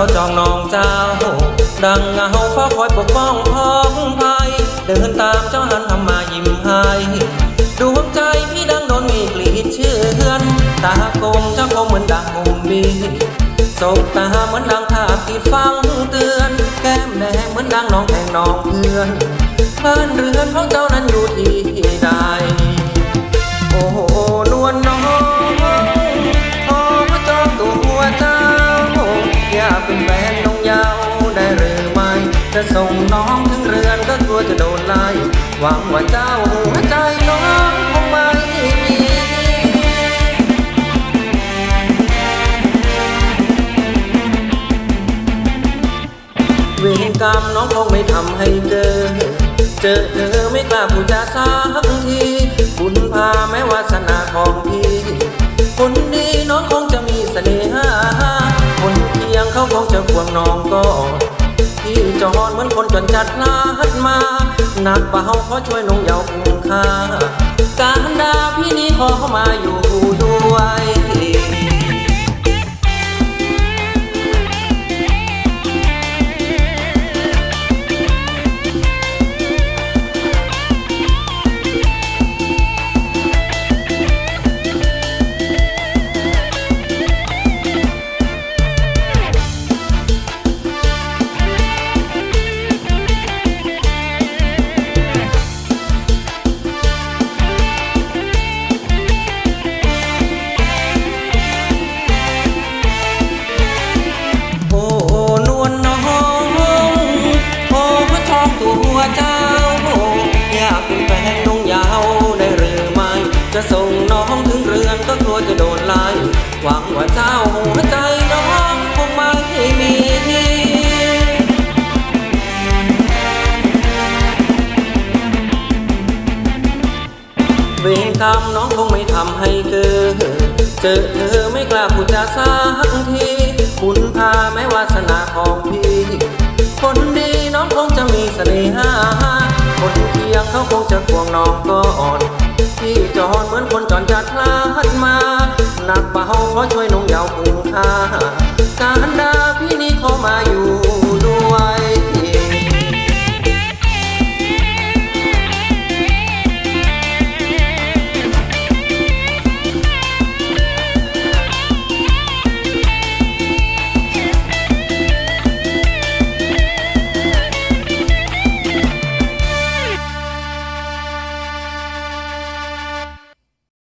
จ้าเขาจองน้องเจ้า ดังเงาเฝ้าคอยปกป้องพ้องภัยเดินตามเจ้าหันทำมายิ้มให้ดวงใจพี่ดังโดนมีกลีดเชื่อนตากลมเจ้าคงเหมือนดังมุมบีสบตาเหมือนดังภาพที่ฟังเตือน แก้มแดงเหมือนดังน้องแข่งน้องเพื่อนบ้านเรือนของเจ้านั้นอยู่ที่ใดากเป็นแฟนน้องยาวได้หรือไม่จะส่งน้องถึงเรือนก็กลัวจะโดนไล่หวังว่าเจ้าหัวใจน้องคงไม่มีเวรกรรมน้องคงไม่ทำให้เกิดเจอเธอไม่กล้าพูดจาสักที บุญพาแม้วาสนาของพี่ จนจัดพลาดมาหนักเบาขอช่วยน้องเยาวคุ้มค่าการดาพี่นี้ขอเขามาอยู่ จะส่งน้องถึงเรือนก็กลัวจะโดนไล่หวังว่าเจ้าหัวใจน้องคงไม่มีเวรกรรมน้องคงไม่ทำให้เกิดเจอเธอไม่กล้าพูดจาสักทีคุณพาแม้วาสนาของพี่ คนดีน้องคงจะมีเสน่หา นักเบาขอช่วยนุ่งยาวคุ้มค่าการดาพี่นี่ขอมาอยู่